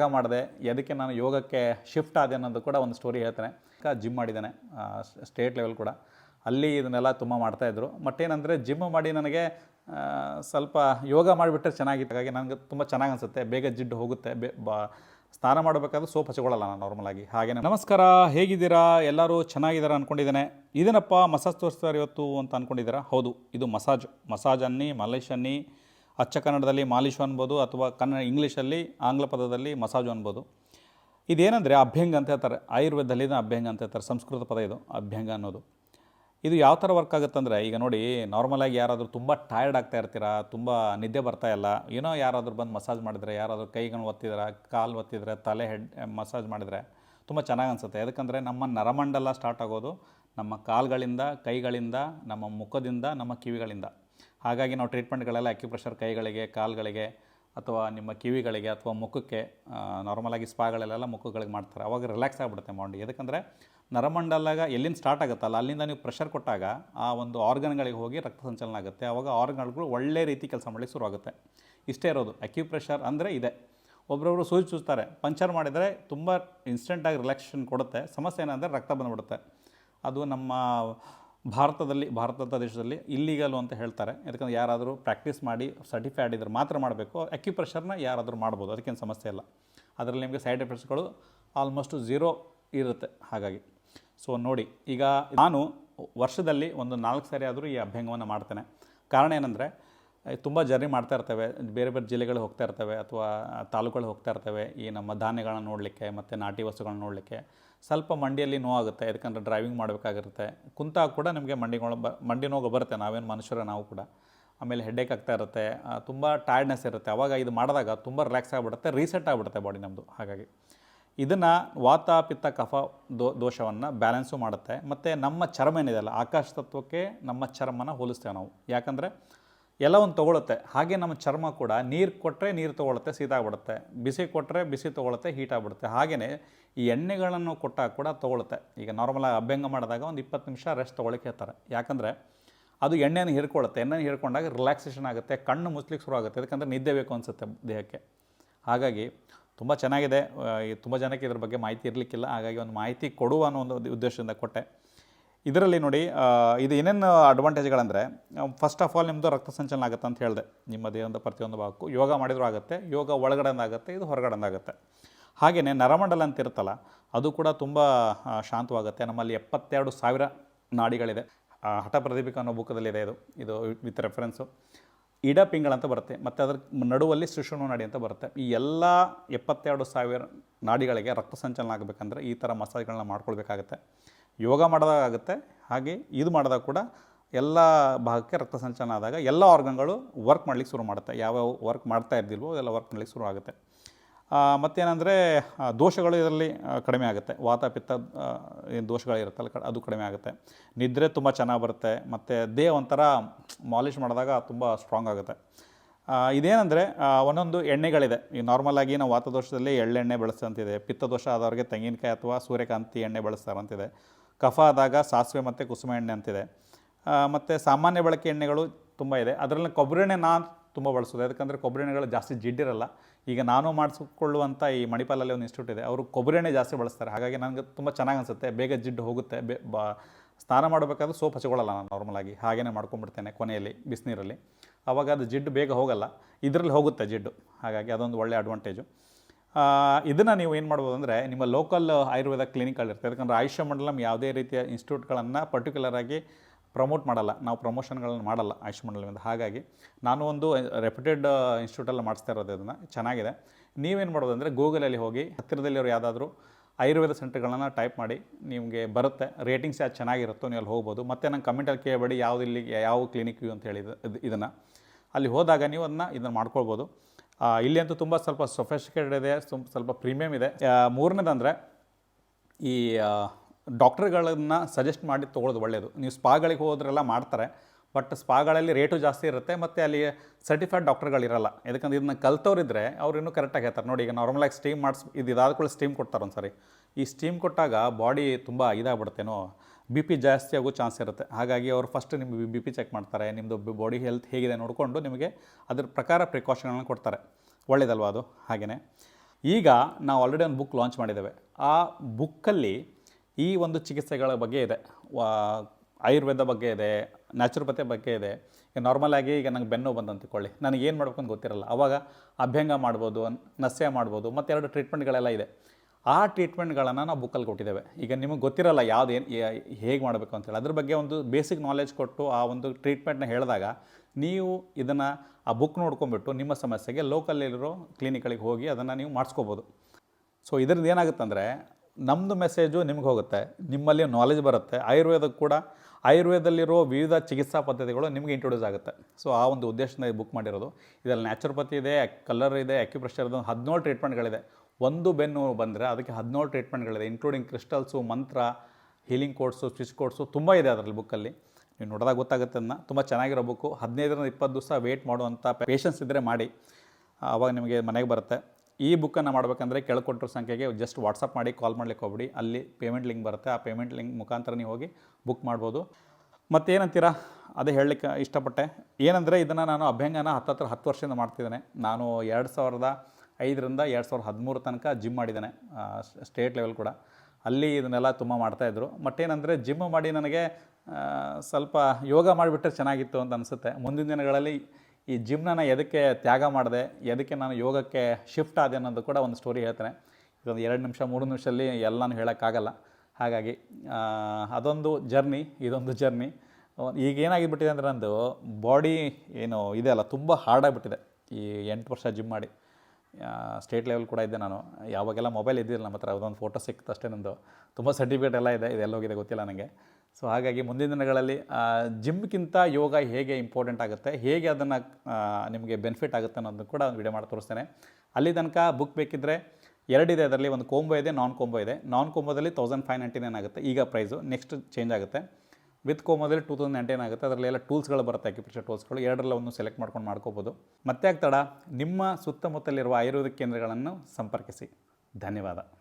ಯೋಗ ಮಾಡಿದೆ, ಎದಕ್ಕೆ ನಾನು ಯೋಗಕ್ಕೆ ಶಿಫ್ಟ್ ಆದೆ ಅನ್ನೋದು ಕೂಡ ಒಂದು ಸ್ಟೋರಿ ಹೇಳ್ತಾನೆ. ಜಿಮ್ ಮಾಡಿದ್ದಾನೆ ಸ್ಟೇಟ್ ಲೆವೆಲ್ ಕೂಡ. ಅಲ್ಲಿ ಇದನ್ನೆಲ್ಲ ತುಂಬ ಮಾಡ್ತಾಯಿದ್ರು ಬಟ್ ಏನಂದರೆ ಜಿಮ್ ಮಾಡಿ ನನಗೆ ಸ್ವಲ್ಪ ಯೋಗ ಮಾಡಿಬಿಟ್ರೆ ಚೆನ್ನಾಗಿತ್ತು. ಹಾಗಾಗಿ ನನಗೆ ತುಂಬ ಚೆನ್ನಾಗಿ ಅನಿಸುತ್ತೆ. ಬೇಗ ಜಿಡ್ಡು ಹೋಗುತ್ತೆ. ಬೇ, ಬಾ, ಸ್ನಾನ ಮಾಡಬೇಕಾದ್ರೆ ಸೋಪ್ ಹಚ್ಕೊಳ್ಳಲ್ಲ ನಾನು ನಾರ್ಮಲಾಗಿ ಹಾಗೆಯೇ ನಮಸ್ಕಾರ, ಹೇಗಿದ್ದೀರಾ? ಎಲ್ಲರೂ ಚೆನ್ನಾಗಿದ್ದಾರೆ ಅಂದ್ಕೊಂಡಿದ್ದೇನೆ ಇದೇನಪ್ಪ ಮಸಾಜ್ ತೋರಿಸ್ತಾರೆ ಇವತ್ತು ಅಂತ ಅಂದ್ಕೊಂಡಿದ್ದೀರಾ ಹೌದು, ಇದು ಮಸಾಜ್. ಮಸಾಜ್ ಅನ್ನಿ ಮಲೇಶ್ ಅನ್ನಿ ಅಚ್ಚ ಕನ್ನಡದಲ್ಲಿ ಮಾಲಿಶು ಅನ್ಬೋದು ಅಥವಾ ಕನ್ನಡ ಇಂಗ್ಲೀಷಲ್ಲಿ ಆಂಗ್ಲ ಪದದಲ್ಲಿ ಮಸಾಜು ಅನ್ಬೋದು. ಇದೇನೆಂದರೆ ಅಭ್ಯಂಗ ಅಂತ ಹೇಳ್ತಾರೆ. ಆಯುರ್ವೇದದಲ್ಲಿ ಅಭ್ಯಂಗ ಅಂತ ಹೇಳ್ತಾರೆ. ಸಂಸ್ಕೃತ ಪದ ಇದು, ಅಭ್ಯಂಗ ಅನ್ನೋದು. ಇದು ಯಾವ ಥರ ವರ್ಕ್ ಆಗುತ್ತಂದರೆ, ಈಗ ನೋಡಿ ನಾರ್ಮಲಾಗಿ ಯಾರಾದರೂ ತುಂಬ ಟಯರ್ಡ್ ಆಗ್ತಾ ಇರ್ತೀರಾ, ತುಂಬ ನಿದ್ದೆ ಬರ್ತಾ ಇಲ್ಲ, ಏನೋ ಯಾರಾದರೂ ಬಂದು ಮಸಾಜ್ ಮಾಡಿದರೆ, ಯಾರಾದರೂ ಕೈಗಳು ಒತ್ತಿದ್ರೆ, ಕಾಲು ಒತ್ತಿದ್ರೆ, ತಲೆ ಹೆಡ್ ಮಸಾಜ್ ಮಾಡಿದರೆ ತುಂಬ ಚೆನ್ನಾಗಿ ಅನಿಸುತ್ತೆ. ಯಾಕಂದರೆ ನಮ್ಮ ನರಮಂಡಲ ಸ್ಟಾರ್ಟ್ ಆಗೋದು ನಮ್ಮ ಕಾಲುಗಳಿಂದ, ಕೈಗಳಿಂದ, ನಮ್ಮ ಮುಖದಿಂದ, ನಮ್ಮ ಕಿವಿಗಳಿಂದ. ಹಾಗಾಗಿ ನಾವು ಟ್ರೀಟ್ಮೆಂಟ್ಗಳೆಲ್ಲ ಅಕ್ಯುಪ್ರೆಷರ್ ಕೈಗಳಿಗೆ, ಕಾಲುಗಳಿಗೆ ಅಥವಾ ನಿಮ್ಮ ಕಿವಿಗಳಿಗೆ ಅಥವಾ ಮುಖಕ್ಕೆ ನಾರ್ಮಲಾಗಿ ಸ್ಪಾಗಳಲ್ಲೆಲ್ಲ ಮುಖಗಳಿಗೆ ಮಾಡ್ತಾರೆ. ಅವಾಗ ರಿಲ್ಯಾಕ್ಸ್ ಆಗಿಬಿಡುತ್ತೆ ಮೌಂಡ್ ಯಾಕಂದರೆ ನರಮಂಡಲಾಗ ಎಲ್ಲಿಂದ ಸ್ಟಾರ್ಟ್ ಆಗುತ್ತಲ್ಲ, ಅಲ್ಲಿಂದ ನೀವು ಪ್ರೆಷರ್ ಕೊಟ್ಟಾಗ ಆ ಒಂದು ಆರ್ಗನ್ಗಳಿಗೆ ಹೋಗಿ ರಕ್ತ ಸಂಚಲನ ಆಗುತ್ತೆ. ಆವಾಗ ಆರ್ಗನ್ಗಳು ಒಳ್ಳೆ ರೀತಿ ಕೆಲಸ ಮಾಡಲಿಕ್ಕೆ ಶುರುವಾಗುತ್ತೆ. ಇಷ್ಟೇ ಇರೋದು. ಅಕ್ಯುಪ್ರೆಷರ್ ಅಂದರೆ ಇದೆ. ಒಬ್ಬರೊಬ್ರು ಸೂಜಿ ಚೂಸ್ತಾರೆ. ಪಂಚರ್ ಮಾಡಿದರೆ ತುಂಬ ಇನ್ಸ್ಟೆಂಟಾಗಿ ರಿಲ್ಯಾಕ್ಸೇಷನ್ ಕೊಡುತ್ತೆ. ಸಮಸ್ಯೆ ಏನಂದರೆ ರಕ್ತ ಬಂದುಬಿಡುತ್ತೆ. ಅದು ನಮ್ಮ ಭಾರತದಲ್ಲಿ, ಭಾರತದ ದೇಶದಲ್ಲಿ ಇಲ್ಲಿಗಲು ಅಂತ ಹೇಳ್ತಾರೆ. ಯಾಕಂದರೆ ಯಾರಾದರೂ ಪ್ರಾಕ್ಟೀಸ್ ಮಾಡಿ ಸರ್ಟಿಫೈಡ್ ಇದ್ದರೆ ಮಾತ್ರ ಮಾಡಬೇಕು. ಅಕ್ಯುಪ್ರೆಷರ್ನ ಯಾರಾದರೂ ಮಾಡ್ಬೋದು. ಅದಕ್ಕೇನು ಸಮಸ್ಯೆ ಇಲ್ಲ. ಅದರಲ್ಲಿ ನಿಮಗೆ ಸೈಡ್ ಎಫೆಕ್ಟ್ಸ್ಗಳು ಆಲ್ಮೋಸ್ಟ್ ಝೀರೋ ಇರುತ್ತೆ ಹಾಗಾಗಿ. ಸೊ ನೋಡಿ, ಈಗ ನಾನು ವರ್ಷದಲ್ಲಿ ಒಂದು ನಾಲ್ಕು ಸಾರಿ ಆದರೂ ಈ ಅಭ್ಯಂಗವನ್ನು ಮಾಡ್ತೇನೆ. ಕಾರಣ ಏನಂದರೆ ತುಂಬ ಜರ್ನಿ ಮಾಡ್ತಾ ಇರ್ತವೆ. ಬೇರೆ ಬೇರೆ ಜಿಲ್ಲೆಗಳು ಹೋಗ್ತಾ ಇರ್ತವೆ ಅಥವಾ ತಾಲೂಕುಗಳು ಹೋಗ್ತಾ ಇರ್ತವೆ. ಈ ನಮ್ಮ ಧಾನ್ಯಗಳನ್ನ ನೋಡಲಿಕ್ಕೆ ಮತ್ತು ನಾಟಿ ವಸ್ತುಗಳನ್ನ ನೋಡಲಿಕ್ಕೆ ಸ್ವಲ್ಪ ಮಂಡಿಯಲ್ಲಿ ನೋವಾಗುತ್ತೆ. ಯಾಕಂದರೆ ಡ್ರೈವಿಂಗ್ ಮಾಡಬೇಕಾಗಿರುತ್ತೆ. ಕುಂತಾಗ ಕೂಡ ನಿಮಗೆ ಮಂಡಿಗಳು ಬ, ಮಂಡಿ ನೋವು ಬರುತ್ತೆ. ನಾವೇನು ಮನುಷ್ಯರೇ ನಾವು ಕೂಡ. ಆಮೇಲೆ ಹೆಡ್ಡೇಕ್ ಆಗ್ತಾ ಇರುತ್ತೆ. ತುಂಬ ಟಯರ್ಡ್ನೆಸ್ ಇರುತ್ತೆ. ಅವಾಗ ಇದು ಮಾಡಿದಾಗ ತುಂಬ ರಿಲ್ಯಾಕ್ಸ್ ಆಗಿಬಿಡುತ್ತೆ. ರೀಸೆಟ್ ಆಗಿಬಿಡುತ್ತೆ ಬಾಡಿ ನಮ್ಮದು ಹಾಗಾಗಿ ಇದನ್ನು ವಾತ ಪಿತ್ತ ಕಫ ದೋ, ದೋಷವನ್ನು ಬ್ಯಾಲೆನ್ಸು ಮಾಡುತ್ತೆ. ಮತ್ತು ನಮ್ಮ ಚರ್ಮ ಏನಿದೆಯಲ್ಲ, ಆಕಾಶ ತತ್ವಕ್ಕೆ ನಮ್ಮ ಚರ್ಮನ ಹೋಲಿಸ್ತೇವೆ ನಾವು. ಯಾಕಂದರೆ ಎಲ್ಲವನ್ನು ತೊಗೊಳುತ್ತೆ. ಹಾಗೆ ನಮ್ಮ ಚರ್ಮ ಕೂಡ ನೀರು ಕೊಟ್ಟರೆ ನೀರು ತೊಗೊಳುತ್ತೆ, ಸೀತಾಗ್ಬಿಡುತ್ತೆ. ಬಿಸಿ ಕೊಟ್ಟರೆ ಬಿಸಿ ತೊಗೊಳುತ್ತೆ, ಹೀಟ್ ಆಗಿಬಿಡುತ್ತೆ. ಹಾಗೆಯೇ ಈ ಎಣ್ಣೆಗಳನ್ನು ಕೊಟ್ಟಾಗ ಕೂಡ ತೊಗೊಳುತ್ತೆ. ಈಗ ನಾರ್ಮಲಾಗಿ ಅಭ್ಯಂಗ ಮಾಡಿದಾಗ ಒಂದು ಇಪ್ಪತ್ತು ನಿಮಿಷ ರೆಸ್ಟ್ ತೊಗೊಳಕ್ಕೆ ಹೇಳ್ತಾರೆ. ಯಾಕಂದರೆ ಅದು ಎಣ್ಣೆಯನ್ನು ಹೀರ್ಕೊಳ್ಳುತ್ತೆ ಎಣ್ಣೆನ ಹೀರ್ಕೊಂಡಾಗ ರಿಲ್ಯಾಕ್ಸೇಷನ್ ಆಗುತ್ತೆ, ಕಣ್ಣು ಮುಸ್ಲಿಕ್ಕೆ ಶುರು ಆಗುತ್ತೆ. ಯಾಕಂದರೆ ನಿದ್ದೆ ಬೇಕು ಅನಿಸುತ್ತೆ ದೇಹಕ್ಕೆ. ಹಾಗಾಗಿ ತುಂಬ ಚೆನ್ನಾಗಿದೆ. ತುಂಬ ಜನಕ್ಕೆ ಇದ್ರ ಬಗ್ಗೆ ಮಾಹಿತಿ ಇರಲಿಕ್ಕಿಲ್ಲ. ಹಾಗಾಗಿ ಒಂದು ಮಾಹಿತಿ ಕೊಡುವ ಅನ್ನೋ ಒಂದು ಉದ್ದೇಶದಿಂದ ಕೊಟ್ಟೆ. ಇದರಲ್ಲಿ ನೋಡಿ ಇದು ಏನೇನು ಅಡ್ವಾಂಟೇಜ್ಗಳಂದರೆ ಫಸ್ಟ್ ಆಫ್ ಆಲ್ ನಿಮ್ಮದು ರಕ್ತ ಸಂಚಲನ ಆಗುತ್ತೆ ಅಂತ ಹೇಳಿದೆ. ನಿಮ್ಮ ದೇಹದ ಪ್ರತಿಯೊಂದು ಭಾಗಕ್ಕೂ. ಯೋಗ ಮಾಡಿದರೂ ಆಗುತ್ತೆ, ಯೋಗ ಒಳಗಡೆ ಆಗುತ್ತೆ, ಇದು ಹೊರಗಡೆಂದಾಗುತ್ತೆ ಹಾಗೆಯೇ ನರಮಂಡಲ ಅಂತ ಇರುತ್ತಲ್ಲ, ಅದು ಕೂಡ ತುಂಬ ಶಾಂತವಾಗುತ್ತೆ. ನಮ್ಮಲ್ಲಿ ಎಪ್ಪತ್ತೆರಡು ಸಾವಿರ ನಾಡಿಗಳಿದೆ. ಹಠ ಪ್ರದೀಪಿಕ ಅನ್ನೋ ಬುಕ್ಕದಲ್ಲಿದೆ ಇದು. ಇದು ವಿತ್ ರೆಫರೆನ್ಸು ಇಡ ಪಿಂಗಳ ಅಂತ ಬರುತ್ತೆ. ಮತ್ತು ಅದರ ನಡುವಲ್ಲಿ ಸುಷುಣು ನಾಡಿ ಅಂತ ಬರುತ್ತೆ. ಈ ಎಲ್ಲ ಎಪ್ಪತ್ತೆರಡು ಸಾವಿರ ನಾಡಿಗಳಿಗೆ ರಕ್ತ ಸಂಚಲನ ಆಗಬೇಕಂದ್ರೆ ಈ ಥರ ಮಸಾಜ್ಗಳನ್ನ ಮಾಡ್ಕೊಳ್ಬೇಕಾಗತ್ತೆ. ಯೋಗ ಮಾಡಿದಾಗ ಆಗುತ್ತೆ. ಹಾಗೆ ಇದು ಮಾಡಿದಾಗ ಕೂಡ ಎಲ್ಲ ಭಾಗಕ್ಕೆ ರಕ್ತ ಸಂಚಲನ ಆದಾಗ ಎಲ್ಲ ಆರ್ಗನ್ಗಳು ವರ್ಕ್ ಮಾಡ್ಲಿಕ್ಕೆ ಶುರು ಮಾಡುತ್ತೆ. ಯಾವ್ಯಾವ ವರ್ಕ್ ಮಾಡ್ತಾ ಇರ್ದಿಲ್ವೋ ಅದೆಲ್ಲ ವರ್ಕ್ ಮಾಡಲಿಕ್ಕೆ ಶುರು ಆಗುತ್ತೆ. ಮತ್ತೇನೆಂದರೆ ದೋಷಗಳು ಇದರಲ್ಲಿ ಕಡಿಮೆ ಆಗುತ್ತೆ. ವಾತ, ಪಿತ್ತ ಏನು ದೋಷಗಳಿರುತ್ತಲ್ಲ ಅದು ಕಡಿಮೆ ಆಗುತ್ತೆ. ನಿದ್ರೆ ತುಂಬ ಚೆನ್ನಾಗಿ ಬರುತ್ತೆ. ಮತ್ತು ದೇಹ ಒಂಥರ ಮಾಲಿಷ್ ಮಾಡಿದಾಗ ತುಂಬ ಸ್ಟ್ರಾಂಗ್ ಆಗುತ್ತೆ. ಇದೇನೆಂದರೆ ಒಂದೊಂದು ಎಣ್ಣೆಗಳಿದೆ. ಈ ನಾರ್ಮಲಾಗಿ ನಾವು ವಾತದೋಷದಲ್ಲಿ ಎಳ್ಳೆಣ್ಣೆ ಬಳಸ್ತಂತಿದೆ ಪಿತ್ತದೋಷ ಆದವ್ರಿಗೆ ತೆಂಗಿನಕಾಯಿ ಅಥವಾ ಸೂರ್ಯಕಾಂತಿ ಎಣ್ಣೆ ಬಳಸ್ತಾರಂತಿದೆ. ಕಫ ಆದಾಗ ಸಾಸಿವೆ ಮತ್ತು ಕುಸುಮ ಎಣ್ಣೆ ಅಂತಿದೆ. ಮತ್ತು ಸಾಮಾನ್ಯ ಬಳಕೆ ಎಣ್ಣೆಗಳು ತುಂಬ ಇದೆ. ಅದರಲ್ಲಿ ಕೊಬ್ಬರಿ ಎಣ್ಣೆ ನಾನು ತುಂಬ ಬಳಸೋದು. ಯಾಕಂದರೆ ಕೊಬ್ಬರಿ ಎಣ್ಣೆಗಳು ಜಾಸ್ತಿ ಜಿಡ್ಡಿರಲ್ಲ. ಈಗ ನಾನು ಮಾಡಿಸಿಕೊಳ್ಳುವಂಥ ಈ ಮಣಿಪಾಲಲ್ಲಿ ಒಂದು ಇನ್ಸ್ಟಿಟ್ಯೂಟ್ ಇದೆ. ಅವರು ಕೊಬ್ಬರಿ ಎಣ್ಣೆ ಜಾಸ್ತಿ ಬಳಸ್ತಾರೆ. ಹಾಗಾಗಿ ನನಗೆ ತುಂಬ ಚೆನ್ನಾಗಿ ಅನಿಸುತ್ತೆ. ಬೇಗ ಜಿಡ್ಡು ಹೋಗುತ್ತೆ. ಬೇ, ಬಾ, ಸ್ನಾನ ಮಾಡಬೇಕಾದ್ರೆ ಸೋಪ್ ಹಚ್ಕೊಳ್ಳಲ್ಲ ನಾನು ನಾರ್ಮಲಾಗಿ ಹಾಗೇ ಮಾಡ್ಕೊಂಡ್ಬಿಡ್ತೇನೆ ಕೊನೆಯಲ್ಲಿ, ಬಿಸಿನೀರಲ್ಲಿ. ಆವಾಗ ಅದು ಜಿಡ್ಡು ಬೇಗ ಹೋಗಲ್ಲ. ಇದರಲ್ಲಿ ಹೋಗುತ್ತೆ ಜಿಡ್ಡು. ಹಾಗಾಗಿ ಅದೊಂದು ಒಳ್ಳೆಯ ಅಡ್ವಾಂಟೇಜು ಇದನ್ನು ನೀವು ಏನು ಮಾಡ್ಬೋದು ಅಂದರೆ ನಿಮ್ಮ ಲೋಕಲ್ ಆಯುರ್ವೇದ ಕ್ಲಿನಿಕ್ಗಳಿರ್ತದೆ ಯಾಕಂದರೆ ಆಯುಷ್ಯ ಮಂಡಲಂ ಯಾವುದೇ ರೀತಿಯ ಇನ್ಸ್ಟಿಟ್ಯೂಟ್ಗಳನ್ನು ಪರ್ಟಿಕ್ಯುಲರ್ ಆಗಿ ಪ್ರಮೋಟ್ ಮಾಡಲ್ಲ. ನಾವು ಪ್ರಮೋಷನ್ಗಳನ್ನು ಮಾಡಲ್ಲ ಆಯುಷ್ ಮಂಡಲದಿಂದ. ಹಾಗಾಗಿ ನಾನು ಒಂದು ರೆಪ್ಯೂಟೆಡ್ ಇನ್ಸ್ಟಿಟ್ಯೂಟಲ್ಲಿ ಮಾಡಿಸ್ತಾ ಇರೋದು ಅದನ್ನು ಚೆನ್ನಾಗಿದೆ. ನೀವೇನು ಮಾಡೋದು ಅಂದರೆ ಗೂಗಲಲ್ಲಿ ಹೋಗಿ ಹತ್ತಿರದಲ್ಲಿರೋ ಯಾವುದಾದ್ರೂ ಆಯುರ್ವೇದ ಸೆಂಟರ್ಗಳನ್ನು ಟೈಪ್ ಮಾಡಿ ನಿಮಗೆ ಬರುತ್ತೆ. ರೇಟಿಂಗ್ಸ್ ಯಾವ್ದು ಚೆನ್ನಾಗಿರುತ್ತೋ ನೀವು ಅಲ್ಲಿ ಹೋಗ್ಬೋದು. ಮತ್ತು ನಂಗೆ ಕಮೆಂಟಲ್ಲಿ ಕೇಳಬೇಡಿ, ಯಾವ್ದು ಇಲ್ಲಿ, ಯಾವ ಕ್ಲಿನಿಕ್ ಅಂತ ಹೇಳಿದ ಇದನ್ನು. ಅಲ್ಲಿ ಹೋದಾಗ ನೀವು ಅದನ್ನ, ಇದನ್ನು ಮಾಡ್ಕೊಳ್ಬೋದು. ಇಲ್ಲಿ ಅಂತೂ ತುಂಬ ಸ್ವಲ್ಪ ಸೊಫೆಸ್ಟಿಕೇಟೆಡ್ ಇದೆ ಸ್ವಲ್ಪ ಸ್ವಲ್ಪ ಪ್ರೀಮಿಯಮ್ ಇದೆ. ಮೂರನೇದಂದರೆ ಈ ಡಾಕ್ಟ್ರುಗಳನ್ನು ಸಜೆಸ್ಟ್ ಮಾಡಿ ತೊಗೊಳ್ಳೋದು ಒಳ್ಳೆಯದು ನೀವು ಸ್ಪಾಗಳಿಗೆ ಹೋದ್ರೆಲ್ಲ ಮಾಡ್ತಾರೆ ಬಟ್ ಸ್ಪಾಗಳಲ್ಲಿ ರೇಟು ಜಾಸ್ತಿ ಇರುತ್ತೆ, ಮತ್ತು ಅಲ್ಲಿ ಸರ್ಟಿಫೈಡ್ ಡಾಕ್ಟರ್ಗಳಿರಲ್ಲ ಯಾಕಂದ್ರೆ ಇದನ್ನ ಕಲ್ತವ್ರಿದ್ರೆ ಅವ್ರು ಇನ್ನೂ ಕರೆಕ್ಟಾಗಿ ಹೇಳ್ತಾರೆ. ನೋಡಿ, ಈಗ ನಾರ್ಮಲಾಗಿ ಸ್ಟೀಮ್ ಮಾಡಿಸ್ ಇದು ಇದಾದ ಕೂಡ ಸ್ಟೀಮ್ ಕೊಡ್ತಾರೆ ಒಂದು ಸಾರಿ ಈ ಸ್ಟೀಮ್ ಕೊಟ್ಟಾಗ ಬಾಡಿ ತುಂಬ ಇದಾಗ್ಬಿಡುತ್ತೇನೋ. ಬಿ ಪಿ ಜಾಸ್ತಿ ಆಗೋ ಚಾನ್ಸ್ ಇರುತ್ತೆ. ಹಾಗಾಗಿ ಅವರು ಫಸ್ಟ್ ನಿಮ್ಮ ಬಿ ಪಿ ಚೆಕ್ ಮಾಡ್ತಾರೆ. ನಿಮ್ಮದು ಬಾಡಿ ಹೆಲ್ತ್ ಹೇಗಿದೆ ನೋಡಿಕೊಂಡು ನಿಮಗೆ ಅದ್ರ ಪ್ರಕಾರ ಪ್ರಿಕಾಷನ್ಗಳನ್ನ ಕೊಡ್ತಾರೆ. ಒಳ್ಳೆಯದಲ್ವ ಅದು? ಹಾಗೆಯೇ ಈಗ ನಾವು ಆಲ್ರೆಡಿ ಒಂದು ಬುಕ್ ಲಾಂಚ್ ಮಾಡಿದ್ದೇವೆ. ಆ ಬುಕ್ಕಲ್ಲಿ ಈ ಒಂದು ಚಿಕಿತ್ಸೆಗಳ ಬಗ್ಗೆ ಇದೆ. ಆಯುರ್ವೇದ ಬಗ್ಗೆ ಇದೆ ನ್ಯಾಚುರೋಪತಿ ಬಗ್ಗೆ ಇದೆ. ಈಗ ನಾರ್ಮಲ್ ಆಗಿ ಈಗ ನಂಗೆ ಬೆನ್ನು ಬಂದು ಅಂತಿಕೊಳ್ಳಿ ನನಗೆ ಏನು ಮಾಡ್ಬೇಕು ಅಂತ ಗೊತ್ತಿರಲ್ಲ. ಅವಾಗ ಅಭ್ಯಂಗ ಮಾಡ್ಬೋದು, ನಸ್ಯ ಮಾಡ್ಬೋದು, ಮತ್ತೆರಡು ಟ್ರೀಟ್ಮೆಂಟ್ಗಳೆಲ್ಲ ಇದೆ. ಆ ಟ್ರೀಟ್ಮೆಂಟ್ಗಳನ್ನು ನಾವು ಬುಕ್ಕಲ್ಲಿ ಕೊಟ್ಟಿದ್ದೇವೆ. ಈಗ ನಿಮಗೆ ಗೊತ್ತಿರಲ್ಲ ಯಾವ್ದು ಏನು ಹೇಗೆ ಮಾಡಬೇಕು ಅಂತೇಳಿ ಅದ್ರ ಬಗ್ಗೆ ಒಂದು ಬೇಸಿಕ್ ನಾಲೆಜ್ ಕೊಟ್ಟು ಆ ಒಂದು ಟ್ರೀಟ್ಮೆಂಟ್ನ ಹೇಳಿದಾಗ ನೀವು ಇದನ್ನು ಆ ಬುಕ್ ನೋಡ್ಕೊಂಬಿಟ್ಟು ನಿಮ್ಮ ಸಮಸ್ಯೆಗೆ ಲೋಕಲ್ಲಿರೋ ಕ್ಲಿನಿಕ್ಗಳಿಗೆ ಹೋಗಿ ಅದನ್ನು ನೀವು ಮಾಡಿಸ್ಕೋಬೋದು. ಸೊ ಇದರಿಂದ ಏನಾಗುತ್ತಂದರೆ ನಮ್ಮದು ಮೆಸೇಜು ನಿಮ್ಗೆ ಹೋಗುತ್ತೆ, ನಿಮ್ಮಲ್ಲಿ ನಾಲೆಜ್ ಬರುತ್ತೆ ಆಯುರ್ವೇದಕ್ಕೆ ಕೂಡ ಆಯುರ್ವೇದದಲ್ಲಿರೋ ವಿವಿಧ ಚಿಕಿತ್ಸಾ ಪದ್ಧತಿಗಳು ನಿಮಗೆ ಇಂಟ್ರೊಡ್ಯೂಸ್ ಆಗುತ್ತೆ. ಸೊ ಆ ಒಂದು ಉದ್ದೇಶದಿಂದ ಬುಕ್ ಮಾಡಿರೋದು. ಇದರಲ್ಲಿ ನ್ಯಾಚುರೋಪತಿ ಇದೆ ಕಲರ್ ಇದೆ ಅಕ್ಯುಪ್ರೆಷರ್ ಇದೆ, ಹದಿನೇಳು ಟ್ರೀಟ್ಮೆಂಟ್ಗಳಿದೆ ಒಂದು ಬೆನ್ನು ಬಂದರೆ ಅದಕ್ಕೆ ಹದಿನೇಳು ಟ್ರೀಟ್ಮೆಂಟ್ಗಳಿದೆ ಇನ್ಕ್ಲೂಡಿಂಗ್ ಕ್ರಿಸ್ಟಲ್ಸು ಮಂತ್ರ ಹೀಲಿಂಗ್ ಕೋರ್ಸು ಸ್ವಿಚ್ ಕೋರ್ಸು ತುಂಬ ಇದೆ ಅದರಲ್ಲಿ ಬುಕ್ಕಲ್ಲಿ ನೀವು ನೋಡಿದಾಗ ಗೊತ್ತಾಗುತ್ತೆ ಅದನ್ನ ತುಂಬ ಚೆನ್ನಾಗಿರೋ ಬುಕ್ಕು ಹದಿನೈದರಿಂದ ಇಪ್ಪತ್ತು ದಿವಸ ವೆಯ್ಟ್ ಮಾಡುವಂಥ ಪೇಷನ್ಸ್ ಇದ್ದರೆ ಮಾಡಿ. ಆವಾಗ ನಿಮಗೆ ಮನೆಗೆ ಬರುತ್ತೆ. ಈ ಬುಕ್ಕನ್ನು ಮಾಡಬೇಕಂದ್ರೆ ಕೆಳಕೊಟ್ಟಿರೋ ಸಂಖ್ಯೆಗೆ ಜಸ್ಟ್ ವಾಟ್ಸಪ್ ಮಾಡಿ ಕಾಲ್ ಮಾಡ್ಲಿಕ್ಕೆ ಹೋಗ್ಬಿಡಿ. ಅಲ್ಲಿ ಪೇಮೆಂಟ್ ಲಿಂಕ್ ಬರುತ್ತೆ. ಆ ಪೇಮೆಂಟ್ ಲಿಂಕ್ ಮುಖಾಂತರ ನೀವು ಹೋಗಿ ಬುಕ್ ಮಾಡ್ಬೋದು. ಮತ್ತೇನಂತೀರಾ? ಅದೇ ಹೇಳಲಿಕ್ಕೆ ಇಷ್ಟಪಟ್ಟೆ. ಏನಂದರೆ ಇದನ್ನು ನಾನು ಅಭ್ಯಂಗನ ಹತ್ತತ್ರ ಹತ್ತು ವರ್ಷದಿಂದ ಮಾಡ್ತಿದ್ದೇನೆ. ನಾನು ಎರಡು ಸಾವಿರದ ಐದರಿಂದ ಎರಡು ಸಾವಿರದ ಹದಿಮೂರು ತನಕ ಜಿಮ್ ಮಾಡಿದ್ದಾನೆ ಸ್ಟೇಟ್ ಲೆವೆಲ್ ಕೂಡ. ಅಲ್ಲಿ ಇದನ್ನೆಲ್ಲ ತುಂಬ ಮಾಡ್ತಾಯಿದ್ರು ಏನಂದರೆ ಜಿಮ್ ಮಾಡಿ ನನಗೆ ಸ್ವಲ್ಪ ಯೋಗ ಮಾಡಿಬಿಟ್ರೆ ಚೆನ್ನಾಗಿತ್ತು ಅಂತ ಅನಿಸುತ್ತೆ. ಮುಂದಿನ ದಿನಗಳಲ್ಲಿ ಈ ಜಿಮ್ನ ಎದಕ್ಕೆ ತ್ಯಾಗ ಮಾಡಿದೆ, ಎದಕ್ಕೆ ನಾನು ಯೋಗಕ್ಕೆ ಶಿಫ್ಟ್ ಆದೆ ಅನ್ನೋದು ಕೂಡ ಒಂದು ಸ್ಟೋರಿ ಹೇಳ್ತೇನೆ. ಇದೊಂದು ಎರಡು ನಿಮಿಷ, ಮೂರು ನಿಮಿಷದಲ್ಲಿ ಎಲ್ಲನೂ ಹೇಳೋಕ್ಕಾಗಲ್ಲ. ಹಾಗಾಗಿ ಅದೊಂದು ಜರ್ನಿ ಇದೊಂದು ಜರ್ನಿ ಈಗ ಏನಾಗಿಬಿಟ್ಟಿದೆ ಅಂದರೆ ನಂದು ಬಾಡಿ ಏನು ಇದೆ ಅಲ್ಲ ತುಂಬ ಹಾರ್ಡಾಗಿಬಿಟ್ಟಿದೆ ಈ ಎಂಟು ವರ್ಷ ಜಿಮ್ ಮಾಡಿ. ಸ್ಟೇಟ್ ಲೆವೆಲ್ ಕೂಡ ಇದ್ದೆ ನಾನು. ಯಾವಾಗೆಲ್ಲ ಮೊಬೈಲ್ ಇದ್ದಿಲ್ಲ ನಮ್ಮ ಹತ್ರ, ಅದೊಂದು ಫೋಟೋ ಸಿಕ್ತು ಅಷ್ಟೇ ನಂದು. ತುಂಬ ಸರ್ಟಿಫಿಕೇಟ್ ಎಲ್ಲ ಇದೆ ಇದೆಲ್ಲ ಹೋಗಿದೆ ಗೊತ್ತಿಲ್ಲ ನನಗೆ ಸೊ ಹಾಗಾಗಿ ಮುಂದಿನ ದಿನಗಳಲ್ಲಿ ಜಿಮ್ಗಿಂತ ಯೋಗ ಹೇಗೆ ಇಂಪಾರ್ಟೆಂಟ್ ಆಗುತ್ತೆ, ಹೇಗೆ ಅದನ್ನು ನಿಮಗೆ ಬೆನಿಫಿಟ್ ಆಗುತ್ತೆ ಅನ್ನೋದನ್ನು ಕೂಡ ಒಂದು ವಿಡಿಯೋ ಮಾಡಿ ತೋರಿಸ್ತೇನೆ. ಅಲ್ಲಿ ತನಕ ಬುಕ್ ಬೇಕಿದ್ದರೆ ಎರಡಿದೆ ಅದರಲ್ಲಿ ಒಂದು ಕೋಂಬೋ ಇದೆ ನಾನ್ ಕೋಂಬೋ ಇದೆ. ನಾನ್ ಕೋಂಬೋದಲ್ಲಿ ತೌಸಂಡ್ ಫೈವ್ ನೈಂಟಿ ನೈನ್ ಆಗುತ್ತೆ. ಈಗ ಪ್ರೈಸು ನೆಕ್ಸ್ಟ್ ಚೇಂಜ್ ಆಗುತ್ತೆ. ವಿತ್ ಕೋಮೋದಲ್ಲಿ ಟೂ ತೌಸಂಡ್ ನೈಂಟೀನ್ ಆಗುತ್ತೆ. ಅದರಲ್ಲಿ ಎಲ್ಲ ಟೂಲ್ಸ್ಗಳು ಬರುತ್ತೆ ಅಕ್ಯುಪ್ರೆಷರ್ ಟೂಲ್ಸ್ಗಳು ಎರಡರಲ್ಲಿ ಒಂದು ಸೆಲೆಕ್ಟ್ ಮಾಡ್ಕೊಂಡು ಮಾಡ್ಕೋಬೋದು. ಮತ್ತೆ ಆಗ್ತಡ ನಿಮ್ಮ ಸುತ್ತಮುತ್ತಲಿರುವ ಆಯುರ್ವೇದಿಕ್ ಕೇಂದ್ರಗಳನ್ನು ಸಂಪರ್ಕಿಸಿ. ಧನ್ಯವಾದ.